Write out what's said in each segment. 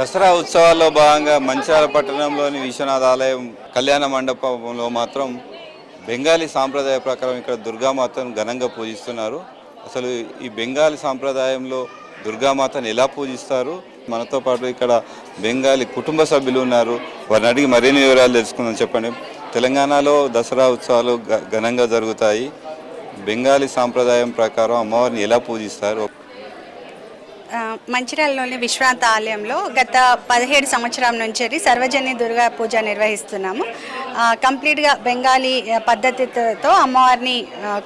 దసరా ఉత్సవాల్లో భాగంగా మంచిర్యాల పట్టణంలోని విశ్వనాథ ఆలయం కళ్యాణ మండపంలో మాత్రం బెంగాలీ సాంప్రదాయ ప్రకారం ఇక్కడ దుర్గామాతను ఘనంగా పూజిస్తున్నారు. అసలు ఈ బెంగాలీ సాంప్రదాయంలో దుర్గామాతను ఎలా పూజిస్తారు? మనతో పాటు ఇక్కడ బెంగాలీ కుటుంబ సభ్యులు ఉన్నారు. వారిని అడిగి మరిన్ని వివరాలు తెలుసుకుందాం చెప్పండి. తెలంగాణలో దసరా ఉత్సవాలు ఘ- ఘనంగా జరుగుతాయి. బెంగాలీ సాంప్రదాయం ప్రకారం అమ్మవారిని ఎలా పూజిస్తారు? మంచిర్యాలలోని విశ్రాంత ఆలయంలో గత పదిహేడు సంవత్సరం నుంచి సర్వజని దుర్గా పూజ నిర్వహిస్తున్నాము. కంప్లీట్గా బెంగాలీ పద్ధతితో అమ్మవారిని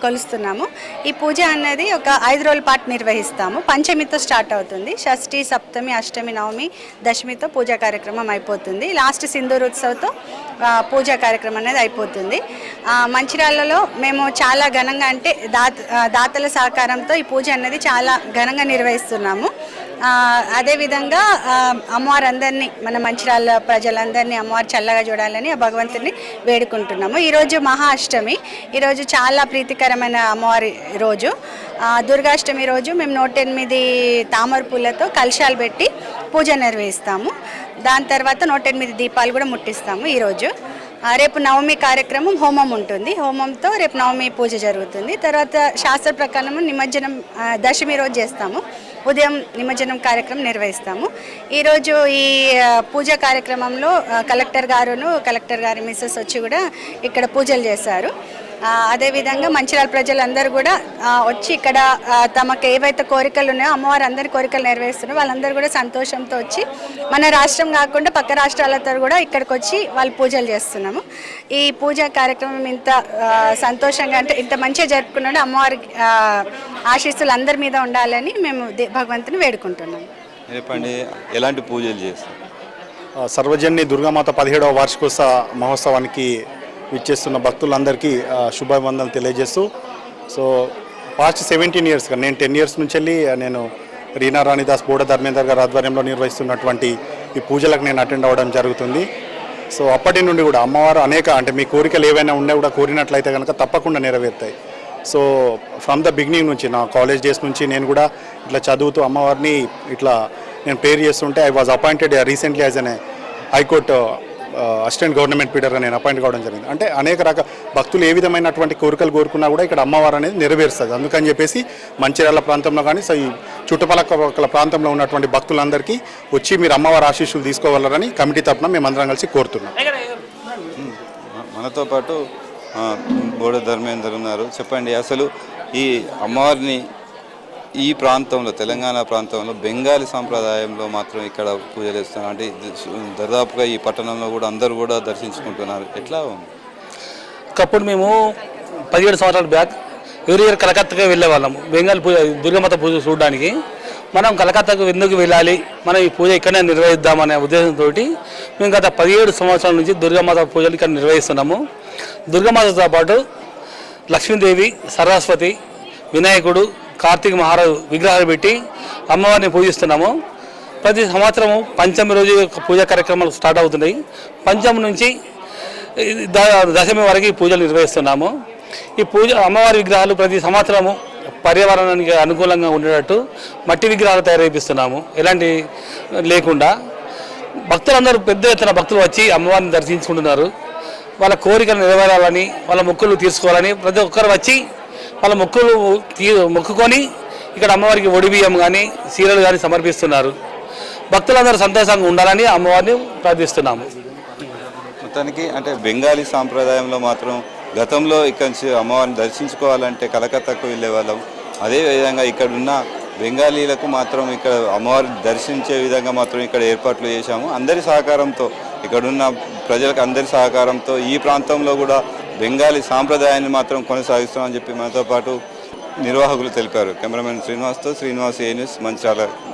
కొలుస్తున్నాము. ఈ పూజ అన్నది ఒక ఐదు రోజుల పాటు నిర్వహిస్తాము. పంచమితో స్టార్ట్ అవుతుంది. షష్ఠి సప్తమి అష్టమి నవమి దశమితో పూజా కార్యక్రమం అయిపోతుంది. లాస్ట్ సింధూర్ ఉత్సవ్తో పూజా కార్యక్రమం అనేది అయిపోతుంది. మంచిర్యాలలో మేము చాలా ఘనంగా అంటే దాత దాతల సహకారంతో ఈ పూజ అనేది చాలా ఘనంగా నిర్వహిస్తున్నాము. అదేవిధంగా అమ్మవారు అందరినీ మన మంచిర్యాల ప్రజలందరినీ అమ్మవారు చల్లగా చూడాలని ఆ భగవంతుని వేడుకుంటున్నాము. ఈరోజు మహా అష్టమి ఈరోజు చాలా ప్రీతికరమైన అమ్మవారి రోజు. దుర్గాష్టమి రోజు మేము నూట ఎనిమిది తామర పూలతో కలశాలు పెట్టి పూజ నిర్వహిస్తాము. దాని తర్వాత నూట ఎనిమిది దీపాలు కూడా ముట్టిస్తాము ఈరోజు రేపు నవమి కార్యక్రమం హోమం ఉంటుంది. హోమంతో రేపు నవమి పూజ జరుగుతుంది. తర్వాత శాస్త్ర ప్రకారం నిమజ్జనం దశమి రోజు చేస్తాము. ఉదయం నిమజ్జనం కార్యక్రమం నిర్వహిస్తాము. ఈరోజు ఈ పూజా పూజ కార్యక్రమంలో కలెక్టర్ గారును కలెక్టర్ గారి మిస్సెస్ వచ్చి కూడా ఇక్కడ పూజలు చేశారు. అదేవిధంగా మంచిర్యాల ప్రజలందరూ కూడా వచ్చి ఇక్కడ తమకు ఏవైతే కోరికలు ఉన్నాయో అమ్మవారు అందరి కోరికలు నెరవేరుస్తున్నారు. వాళ్ళందరూ కూడా సంతోషంతో వచ్చి మన రాష్ట్రం కాకుండా పక్క రాష్ట్రాలతో కూడా ఇక్కడికి వచ్చి వాళ్ళు పూజలు చేస్తున్నాము. ఈ పూజా కార్యక్రమం ఇంత సంతోషంగా అంటే ఇంత మంచిగా జరుపుకున్నాడు. అమ్మవారి ఆశీస్సులు అందరి మీద ఉండాలని మేము దే- భగవంతుని వేడుకుంటున్నాము. చెప్పండి ఎలాంటి పూజలు చేస్తారు? ఆ, సర్వజన్ని దుర్గామాత పదిహేడవ వార్షికోత్సవ మహోత్సవానికి విచ్చేస్తున్న భక్తులందరికీ శుభాభివందనలు తెలియజేస్తూ సో పాస్ట్ సెవెంటీన్ ఇయర్స్గా నేను టెన్ ఇయర్స్ నుంచి వెళ్ళి నేను రీనా రాణిదాస్ బోడ ధర్మేందర్ గారి ఆధ్వర్యంలో నిర్వహిస్తున్నటువంటి ఈ పూజలకు నేను అటెండ్ అవ్వడం జరుగుతుంది. సో అప్పటి నుండి కూడా అమ్మవారు అనేక అంటే మీ కోరికలు ఏవైనా ఉన్నా కూడా కోరినట్లయితే కనుక తప్పకుండా నెరవేరుతాయి. సో ఫ్రమ్ ద బిగినింగ్ నుంచి నా కాలేజ్ డేస్ నుంచి నేను కూడా ఇట్లా చదువుతూ అమ్మవారిని ఇట్లా నేను పేరు చేస్తుంటే I was appointed recently as an high court assistant government పీడర్గా నేను అపాయింట్ కావడం జరిగింది. అంటే అనేక రక భక్తులు ఏ విధమైనటువంటి కోరికలు కోరుకున్నా కూడా ఇక్కడ అమ్మవారు అనేది నెరవేరుస్తుంది. అందుకని చెప్పేసి మంచిర్యాల ప్రాంతంలో కానీ ఈ చుట్టుపక్కల ప్రాంతంలో ఉన్నటువంటి భక్తులందరికీ వచ్చి మీరు అమ్మవారి ఆశీస్సులు తీసుకోవాలని కమిటీ తరఫున మేమందరం కలిసి కోరుతున్నాం. మనతో పాటు బోడ ధర్మేందర్ ఉన్నారు. చెప్పండి అసలు ఈ అమ్మవారిని ఈ ప్రాంతంలో తెలంగాణ ప్రాంతంలో బెంగాలీ సాంప్రదాయంలో మాత్రం ఇక్కడ పూజలు చేస్తున్నారు. అంటే దాదాపుగా ఈ పట్టణంలో కూడా అందరూ కూడా దర్శించుకుంటున్నారు. ఎట్లా ఉంది? ఒకప్పుడు మేము పదిహేడు సంవత్సరాల బ్యాక్ ఎవరి ఇయర్ కలకత్తాకి వెళ్ళే వాళ్ళము. బెంగాల్ పూజ దుర్గమాత పూజ చూడడానికి. మనం కలకత్తాకు ఎందుకు వెళ్ళాలి? మనం ఈ పూజ ఇక్కడనే నిర్వహిద్దామనే ఉద్దేశంతో మేము గత పదిహేడు సంవత్సరాల నుంచి దుర్గామాత పూజలు ఇక్కడ నిర్వహిస్తున్నాము. దుర్గామాతతో పాటు లక్ష్మీదేవి సరస్వతి వినాయకుడు కార్తీక మహారాజు విగ్రహాలు పెట్టి అమ్మవారిని పూజిస్తున్నాము. ప్రతి సంవత్సరము పంచమి రోజు పూజా కార్యక్రమాలు స్టార్ట్ అవుతున్నాయి. పంచమి నుంచి ద- దశమి వరకు పూజలు నిర్వహిస్తున్నాము. ఈ పూజ అమ్మవారి విగ్రహాలు ప్రతి సంవత్సరము పర్యావరణానికి అనుకూలంగా ఉండేటట్టు మట్టి విగ్రహాలు తయారైపిస్తున్నాము. ఎలాంటి లేకుండా భక్తులందరూ పెద్ద ఎత్తున భక్తులు వచ్చి అమ్మవారిని దర్శించుకుంటున్నారు. వాళ్ళ కోరికలు నెరవేరాలని వాళ్ళ మొక్కులు తీసుకోవాలని ప్రతి ఒక్కరు వచ్చి వాళ్ళ మొక్కులు తీ మొక్కుకొని ఇక్కడ అమ్మవారికి ఒడి బియ్యం కానీ సీరలు కానీ సమర్పిస్తున్నారు. భక్తులందరూ సంతోషంగా ఉండాలని అమ్మవారిని ప్రార్థిస్తున్నాము. మొత్తానికి అంటే బెంగాలీ సాంప్రదాయంలో మాత్రం గతంలో ఇక్కడ నుంచి అమ్మవారిని దర్శించుకోవాలంటే కలకత్తాకు వెళ్ళేవాళ్ళం. అదేవిధంగా ఇక్కడ ఉన్న బెంగాలీలకు మాత్రం ఇక్కడ అమ్మవారిని దర్శించే విధంగా మాత్రం ఇక్కడ ఏర్పాట్లు చేశాము. అందరి సహకారంతో ఇక్కడున్న ప్రజలకు అందరి సహకారంతో ఈ ప్రాంతంలో కూడా బెంగాలీ సాంప్రదాయాన్ని మాత్రం కొనసాగిస్తామని చెప్పి మనతో పాటు నిర్వాహకులు తెలిపారు. కెమెరామెన్ శ్రీనివాస్తో శ్రీనివాస్ ఏ న్యూస్ మంచిర్యాల